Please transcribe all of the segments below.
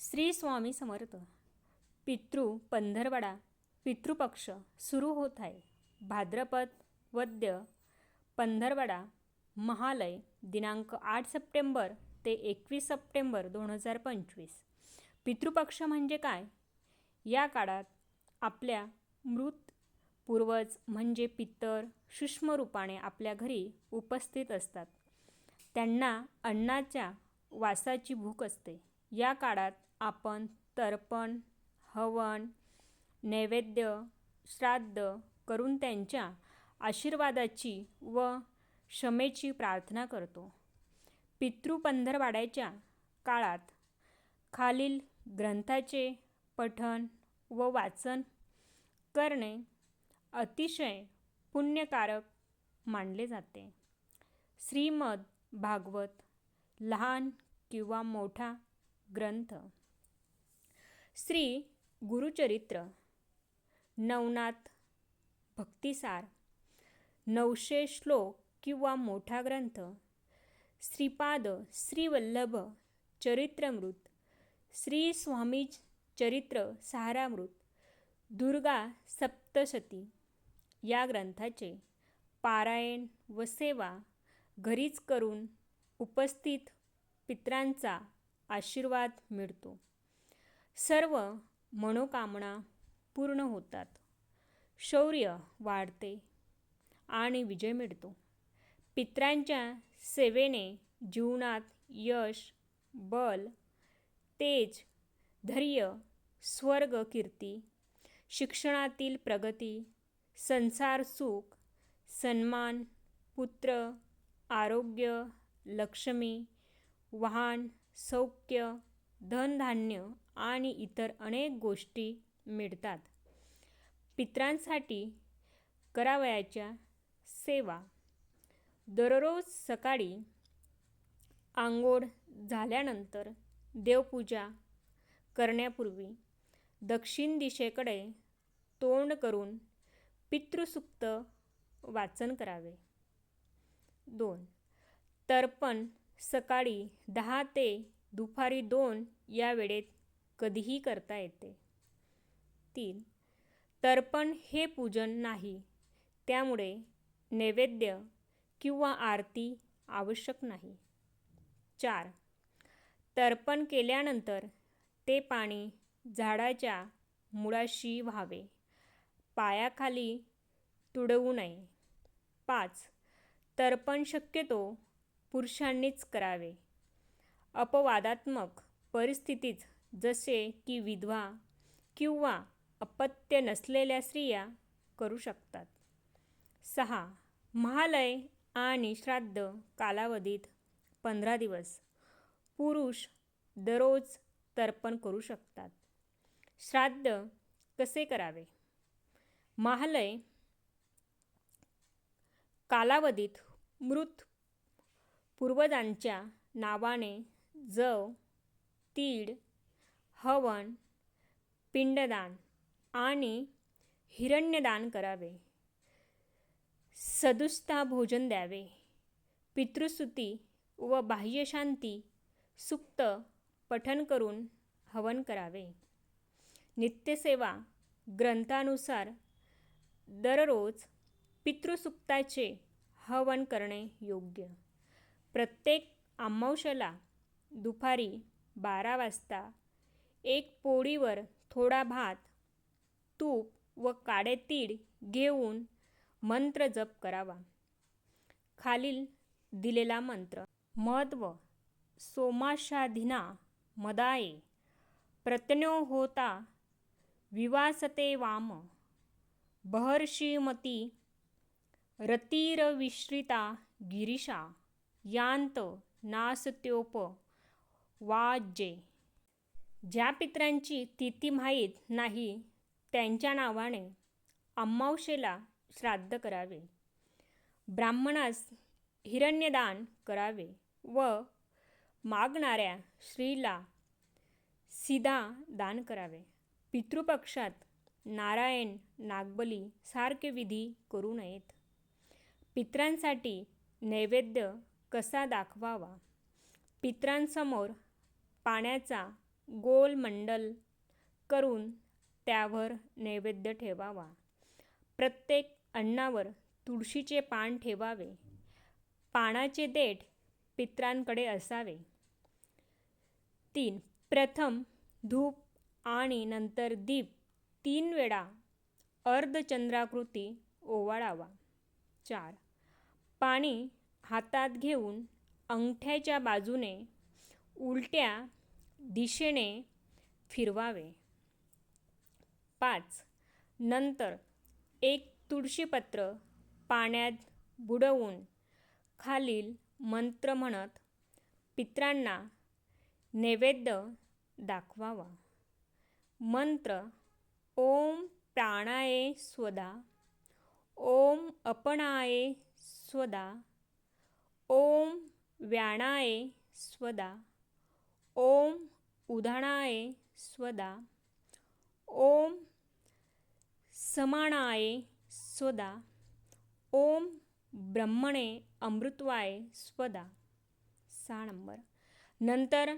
श्री स्वामी समर्थ. पितृ पंधरवडा पितृपक्ष सुरू होत आहे. भाद्रपद वद्य पंधरवडा महालय दिनांक आठ सप्टेंबर ते एकवीस सप्टेंबर दोन हजार पंचवीस. पितृपक्ष म्हणजे काय? या काळात आपल्या मृत पूर्वज म्हणजे पितर सूक्ष्म रूपाने आपल्या घरी उपस्थित असतात. त्यांना अन्नाच्या वासाची भूक असते. या काळात आपण तर्पण हवन नैवेद्य श्राद्ध करून त्यांच्या आशीर्वादाची व क्षमेची प्रार्थना करतो. पितृपंधरवाड्याच्या काळात खालील ग्रंथाचे पठण व वाचन करणे अतिशय पुण्यकारक मानले जाते. श्रीमद भागवत लहान किंवा मोठा ग्रंथ श्री गुरुचरित्र. नवनाथ. भक्तिसार. नऊशे श्लोक किंवा मोठा ग्रंथ. श्रीपाद श्रीवल्लभ चरित्रमृत. श्री स्वामी चरित्र सहारामृत दुर्गा सप्तशती. या ग्रंथाचे पारायण व सेवा घरीच करून उपस्थित पित्रांचा आशीर्वाद मिळतो. सर्व मनोकामना पूर्ण होतात. शौर्य वाढते आणि विजय मिळतो. पित्रांच्या सेवेने जीवनात यश बल तेज धैर्य स्वर्ग कीर्ती शिक्षणातील प्रगती संसार सुख सन्मान पुत्र आरोग्य लक्ष्मी वाहन सौख्य धनधान्य आणि इतर अनेक गोष्टी मिळतात. पित्रांसाठी करावयाच्या सेवा. दररोज सकाळी आंघोळ झाल्यानंतर देवपूजा करण्यापूर्वी दक्षिण दिशेकडे तोंड करून पितृसुक्त वाचन करावे. दोन. तर्पण सकाळी दहा ते दुपारी दोन या वेळेत कधीही करता येते. तीन तर्पण हे पूजन नाही. त्यामुळे नैवेद्य किंवा आरती आवश्यक नाही. चार तर्पण केल्यानंतर ते पाणी झाडाच्या मुळाशी व्हावे. पायाखाली तुडवू नये. पाच तर्पण शक्यतो पुरुषांनीच करावे. अपवादात्मक परिस्थितीत जसे की विधवा किंवा अपत्य नसलेल्या स्त्रिया करू शकतात. सहा. महालय आणि श्राद्ध कालावधीत पंधरा दिवस. पुरुष दररोज तर्पण करू शकतात. श्राद्ध कसे करावे? महालय कालावधीत मृत पूर्वजांच्या नावाने जव तीड हवन पिंडदान आणि हिरण्यदान करावे. सदुस्ता भोजन द्यावे. पितृस्तुती व बाह्यशांती सुक्त पठन करून हवन करावे. नित्यसेवा ग्रंथानुसार दररोज पितृसुक्ताचे हवन करणे योग्य. प्रत्येक अमावस्याला दुपारी बारा वाजता एक पोळीवर थोडा भात तूप व काळे तीळ घेऊन मंत्र जप करावा. खालील दिलेला मंत्र. महत्त्व सोमाशाधिना मदाये. प्रत्यनो होता विवासते वाम. बहर्षीमती रतिरविश्रिता गिरीशा. यांत नासत्योप वाजे ज्या पित्रांची तिथी माहीत नाही त्यांच्या नावाने अम्मावशेला श्राद्ध करावे. ब्राह्मणास हिरण्यदान करावे व मागणाऱ्या स्त्रीला सीधा दान करावे. पितृपक्षात नारायण नागबली सारखे विधी करू नयेत. पित्रांसाठी नैवेद्य कसा दाखवावा? पित्रांसमोर पाण्याचा गोलमंडल करून त्यावर नैवेद्य ठेवावा. प्रत्येक अन्नावर तुळशीचे पान ठेवावे. पानाचे देठ पित्रांकडे असावे. तीन प्रथम धूप आणि नंतर दीप तीन वेळा अर्धचंद्राकृती ओवाळावा. चार पाणी हातात घेऊन अंगठ्याच्या बाजूने उलट्या दिशेने फिरवावे. पाच. नंतर एक तुळशीपत्र पाण्यात बुडवून खालील मंत्र म्हणत पित्रांना नैवेद्य दाखवावा. मंत्र ओम प्राणाये स्वदा ओम अपणाये स्वदा ओम व्याणाये स्वदा. ओम उधाणाये स्वदा. ओम समानाय स्वदा. ओम ब्रह्मणे अमृतवाय स्वदा. सहा नंबर. नंतर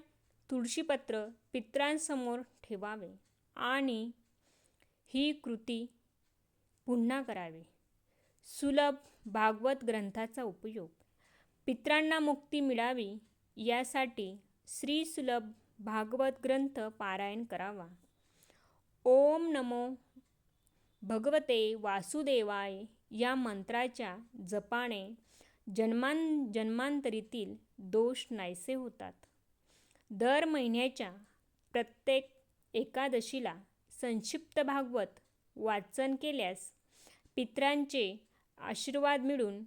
तुळशीपत्र पित्रांसमोर ठेवावे आणि ही कृती पुन्हा करावी. सुलभ भागवत ग्रंथाचा उपयोग. पित्रांना मुक्ती मिळावी यासाठी श्री सुलभ भागवत ग्रंथ पारायण करावा. ओम नमो भगवते वासुदेवाय या मंत्राच्या जपाने जन्मान जन्मांतरीतील दोष नाहीसे होतात. दर महिन्याच्या प्रत्येक एकादशीला संक्षिप्त भागवत वाचन केल्यास पित्रांचे आशीर्वाद मिळून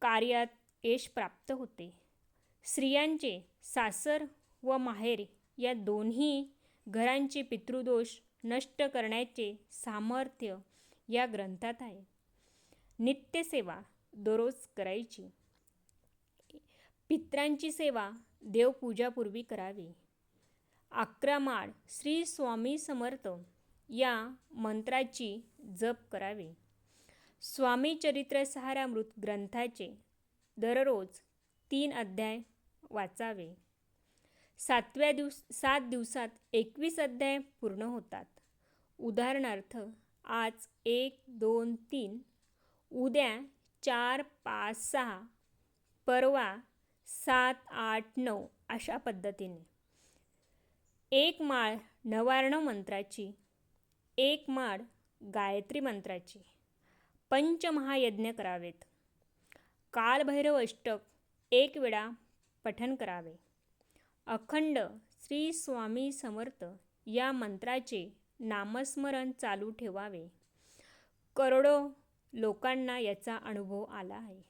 कार्यात यश प्राप्त होते. स्त्रियांचे सासर व माहेर या दोन्ही घरांचे पितृदोष नष्ट करण्याचे सामर्थ्य या ग्रंथात आहे. नित्यसेवा दररोज करायची. पित्रांची सेवा देवपूजापूर्वी करावी. अकरा माळ श्री स्वामी समर्थ या मंत्राची जप करावी. स्वामी चरित्र सहारामृत ग्रंथाचे दररोज तीन अध्याय वाचावे. सातव्या दिवस सात दिवसात एकवीस अध्याय पूर्ण होतात. उदाहरणार्थ आज एक दोन तीन उद्या चार पाच सहा परवा सात आठ नऊ अशा पद्धतीने. एक माळ नवार्ण मंत्राची एक माळ गायत्री मंत्राची पंचमहायज्ञ करावेत. कालभैरव अष्टक एक वेळा पठन करावे. अखंड श्री स्वामी समर्थ या मंत्राचे नामस्मरण चालू ठेवावे. करोडो लोकांना याचा अनुभव आला आहे.